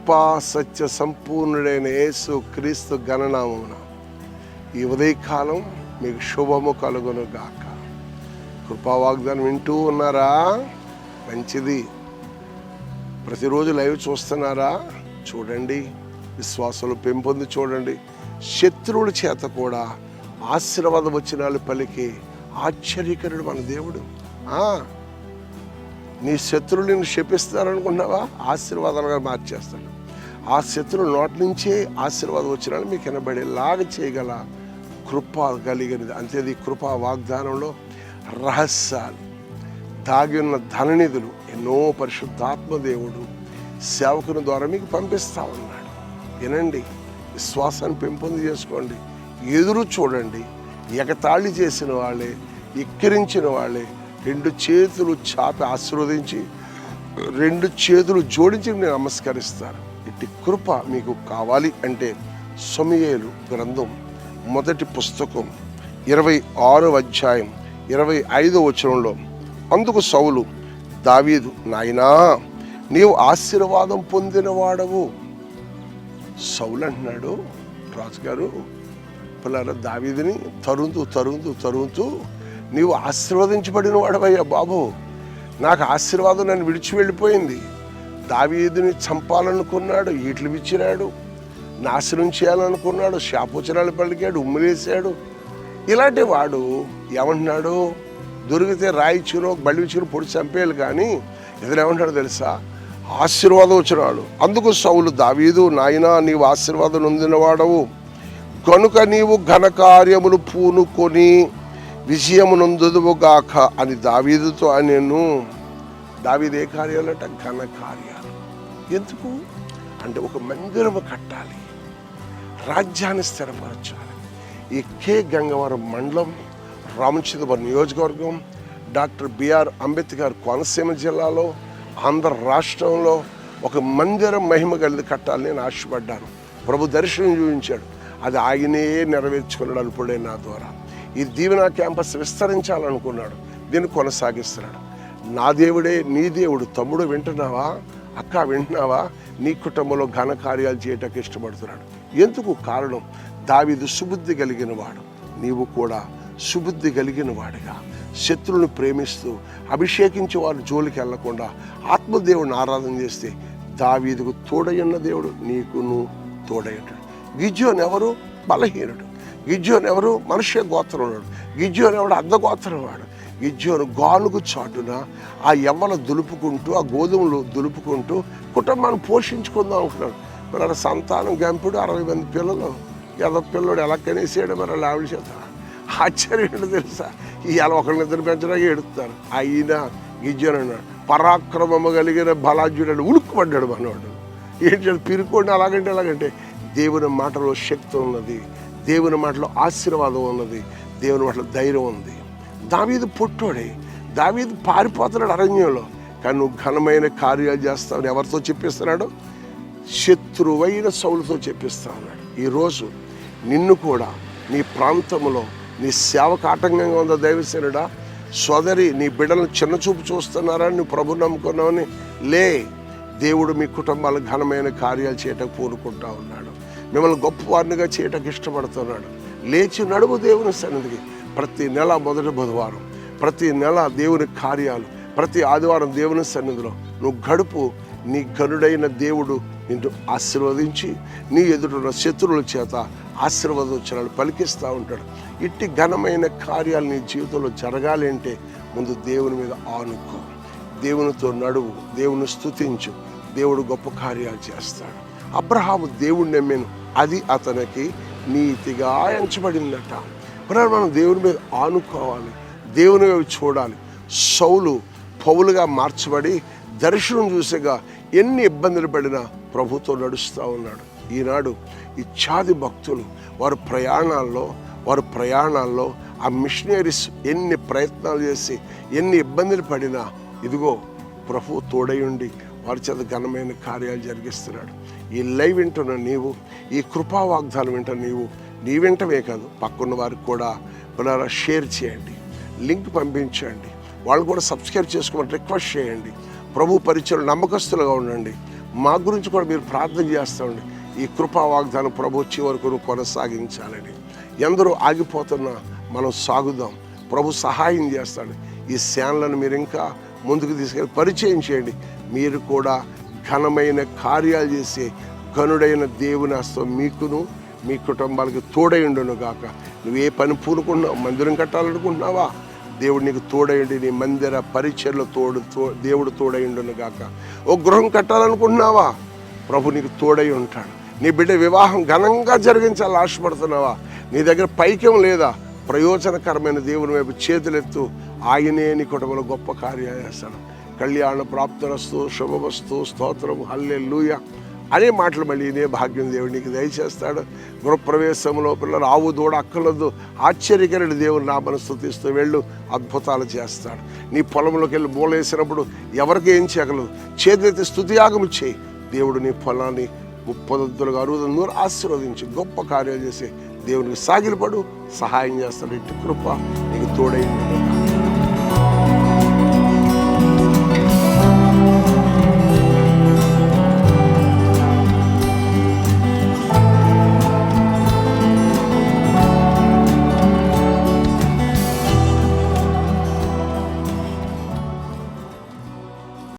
కృపా సత్య సంపూర్ణుడైన యేసు క్రీస్తు గణనామమున ఈ ఉదయకాలం మీకు శుభము కలుగును గాక కృపా వాగ్దానం వింటూ ఉన్నారా? మంచిది. ప్రతిరోజు లైవ్ చూస్తున్నారా? చూడండి. విశ్వాసాలు పెంపొంది చూడండి. శత్రువుల చేత కూడా ఆశీర్వాద వచనాలు పలికి ఆశ్చర్యకరుడు మన దేవుడు. ఆ, నీ శత్రువులు నిన్ను శపిస్తారనుకున్నావా ఆశీర్వాదాలుగా మార్చేస్తాడు ఆ శత్రువుల నోటి నుంచే ఆశీర్వాదం వచ్చినా మీకు వినబడేలాగా చేయగల కృప కలిగినది. అంతేది కృపా వాగ్దానంలో రహస్యాలు. దాగి ఉన్న ధననిధులు ఎన్నో పరిశుద్ధాత్మదేవుడు సేవకుని ద్వారా మీకు పంపిస్తా ఉన్నాడు. వినండి విశ్వాసాన్ని పెంపొంది చేసుకోండి. ఎదురు చూడండి. ఎగతాళి చేసిన వాళ్ళే ఎక్కిరించిన వాళ్ళే రెండు చేతులు చాపి ఆశీర్వదించి రెండు చేతులు జోడించి నేను నమస్కరిస్తాను ఇట్టి కృప మీకు కావాలి అంటే సమయేలు గ్రంథం మొదటి పుస్తకం ఇరవై ఆరో అధ్యాయం ఇరవై ఐదో వచనంలో అందుకు సౌలు దావీదు నాయనా నీవు ఆశీర్వాదం పొందినవాడవు సౌలు అంటున్నాడు రాజుగారు పిల్లల దావీదిని తరుముతూ తరుముతూ తరుముతూ నీవు ఆశీర్వదించబడిన వాడవయ్యా బాబు. నాకు ఆశీర్వాదం నన్ను విడిచి వెళ్ళిపోయింది. దావీదుని చంపాలనుకున్నాడు ఈట్లు విచ్చినాడు నాశనం చేయాలనుకున్నాడు శాపోచనాలు పలికాడు ఉమ్మిలేశాడు. ఇలాంటి వాడు ఏమంటున్నాడు? దొరికితే రాయిచును బలిచును పొడి చంపేయాలి కానీ ఎదురేమంటాడు తెలుసా? ఆశీర్వాదం వచ్చినాడు అందుకు సౌలు దావీదు నాయనా నీవు ఆశీర్వాదం నొందినవాడవు. కనుక నీవు ఘనకార్యములు పూనుకొని విజయమునందుదువుగాక అని దావీదుతో నేను దావీదే కార్యాలు అంటే ఘన కార్యాలు. ఎందుకు? అంటే ఒక మందిరము కట్టాలి. రాజ్యాన్ని స్థిరపరచాలి. ఈ కే గంగవరం మండలం రామచంద్రపురం నియోజకవర్గం డాక్టర్ బిఆర్ అంబేద్కర్ కోనసీమ జిల్లాలో ఆంధ్ర రాష్ట్రంలో ఒక మందిరం మహిమ కలిగి కట్టాలని నేను ఆశపడ్డాను. ప్రభు దర్శనం చూపించాడు. అది ఆయనే నెరవేర్చుకున్నాడు అల్పుడే నా ద్వారా. ఈ దీవెన క్యాంపస్ విస్తరించాలనుకున్నాడు. దీన్ని కొనసాగిస్తున్నాడు. నా దేవుడే నీ దేవుడు తమ్ముడు వింటున్నావా? అక్క వింటున్నావా? నీ కుటుంబంలో ఘన కార్యాలు చేయటకు ఇష్టపడుతున్నాడు. ఎందుకు? కారణం దావీదు సుబుద్ధి కలిగిన వాడు. నీవు కూడా సుబుద్ధి కలిగిన వాడిగా. శత్రువుని ప్రేమిస్తూ అభిషేకించే వారు జోలికి వెళ్ళకుండా ఆత్మదేవుడిని ఆరాధన చేస్తే దావీదుకు తోడయున్న దేవుడు నీకును తోడయ్యుడు గిజ్జోన్ ఎవరు? బలహీనుడు. గిజ్జోన్ ఎవరు? మనుష్య గోత్రం వాడు. గిజ్జోన్ ఎవడు? అర్ధగోత్రం వాడు. గిజ్జోను గానుగు చాటున ఆ ఎవ్వలు దులుపుకుంటూ ఆ గోధుమలు దులుపుకుంటూ కుటుంబాన్ని పోషించుకుందాం అనుకున్నాడు. మరి అలా సంతానం గంపుడు అరవై మంది పిల్లలు. ఏదో పిల్లడు ఎలా కనేసాడు మరి అలా ఆవిడ చేత? ఆశ్చర్యం తెలుసా? ఇవాళ ఒకరినిద్దరు పెంచడానికి ఎడుతారు అయినా గిజ్జోన్ అన్నాడు పరాక్రమము కలిగిన బలాజ్యుడు ఉలుక్కుపడ్డాడు మనవాడు ఏంటంటే పిరుకోండి అలాగంటే అలాగంటే దేవుని మాటలో శక్తి ఉన్నది. దేవుని మాటలో ఆశీర్వాదం ఉన్నది దేవుని మాటలో ధైర్యం ఉంది. దావీదు పుట్టోడే దావీదు పారిపోతున్నాడు అరణ్యంలో. కానీ నువ్వు ఘనమైన కార్యాలు చేస్తావని ఎవరితో చెప్పిస్తున్నాడు? శత్రువైన సౌలుతో చెప్పిస్తా ఉన్నాడు. ఈరోజు నిన్ను కూడా నీ ప్రాంతంలో నీ సేవకు ఆటంకంగా ఉందా దైవసేనుడా? సోదరి నీ బిడ్డలను చిన్నచూపు చూస్తున్నారా నువ్వు ప్రభు నమ్ముకున్నావని? లే దేవుడు మీ కుటుంబాలు ఘనమైన కార్యాలు చేయటం పూనుకుంటా ఉన్నాడు. మిమ్మల్ని గొప్పవారినిగా చేయటానికి ఇష్టపడుతున్నాడు. లేచి నడుము దేవుని సన్నిధికి. ప్రతి నెల మొదటి బుధవారం ప్రతి నెల దేవుని కార్యాలు ప్రతి ఆదివారం దేవుని సన్నిధిలో నువ్వు గడుపు నీ గనుడైన దేవుడు నిన్ను ఆశీర్వదించి నీ ఎదురున్న శత్రువుల చేత ఆశీర్వదోచనాలు పలికిస్తూ ఉంటాడు. ఇట్టి ఘనమైన కార్యాలు నీ జీవితంలో జరగాలి అంటే ముందు దేవుని మీద ఆనుకో. దేవునితో నడువు దేవుని స్తుతించు. దేవుడు గొప్ప కార్యాలు చేస్తాడు. అబ్రహాము దేవుణ్ణి నమ్మాను. అది అతనికి నీతిగా ఎంచబడిందట మరి మనం దేవుని మీద ఆనుకోవాలి దేవుని వైపు చూడాలి. సౌలు పౌలుగా మార్చబడి దర్శనం చూసేగా ఎన్ని ఇబ్బందులు పడినా ప్రభుతో నడుస్తూ ఉన్నాడు. ఈనాడు ఇచ్చాది భక్తులు వారి ప్రయాణాల్లో వారి ప్రయాణాల్లో ఆ మిషనరీస్ ఎన్ని ప్రయత్నాలు చేసి ఎన్ని ఇబ్బందులు పడినా ఇదిగో ప్రభు తోడయుండి వారి చేత ఘనమైన కార్యాలు జరిగిస్తున్నాడు. ఈ లైవ్ వింటున్న నీవు ఈ కృపా వాగ్దానం వింట నీవు నీ వింటమే కాదు పక్కన్న వారికి కూడా పునరా షేర్ చేయండి లింక్ పంపించండి వాళ్ళు కూడా సబ్స్క్రైబ్ చేసుకోమని రిక్వెస్ట్ చేయండి ప్రభు పరిచయం నమ్మకస్తులుగా ఉండండి మా గురించి కూడా మీరు ప్రార్థన చేస్తామండి ఈ కృపా వాగ్దానం ప్రభు వచ్చే వరకు కొనసాగించాలని. ఎందరూ ఆగిపోతున్నా మనం సాగుదాం ప్రభు సహాయం చేస్తాడు. ఈ శాన్లను మీరు ఇంకా ముందుకు తీసుకెళ్ళి పరిచయం చేయండి. మీరు కూడా ఘనమైన కార్యాలు చేసే ఘనుడైన దేవుని హస్తం మీకును మీ కుటుంబాలకు తోడైండును గాక. నువ్వు ఏ పని పూనుకున్నావు? మందిరం కట్టాలనుకుంటున్నావా? దేవుడు నీకు తోడైండి నీ మందిర పరిచయలో తోడు తో దేవుడు తోడైండును గాక. ఓ గృహం కట్టాలనుకుంటున్నావా? ప్రభు నీకు తోడై ఉంటాడు. నీ బిడ్డ వివాహం ఘనంగా జరిగించాలని ఆశపడుతున్నావా? నీ దగ్గర పైక్యం లేదా? ప్రయోజనకరమైన దేవుని వైపు చేతులెత్తు ఆయనే నీ కుటుంబంలో గొప్ప కార్యాలు చేస్తాడు కళ్యాణ ప్రాప్తరస్తు శుభవస్తు స్తోత్రం హల్లే లూయ అనే మాటలు మళ్ళీ ఇదే భాగ్యం దేవుడు నీకు దయచేస్తాడు. గృహప్రవేశంలో పిల్లలు ఆవు దూడ అక్కలొద్దు ఆశ్చర్యకరుడు దేవుడు నా స్థుతిస్తూ వెళ్ళు అద్భుతాలు చేస్తాడు. నీ పొలంలోకి వెళ్ళి మూలేసినప్పుడు ఎవరికి ఏం చేయగలదు? చేతులెత్తి స్థుతియాగం చేయి. దేవుడు నీ పొలాన్ని ముప్పదంతులుగా అరువులు నూరు ఆశీర్వదించి గొప్ప కార్యాలు చేసి దేవునికి సాగిలపడు సహాయం చేస్తాడు. ఇటు కృప నీకు తోడైంది.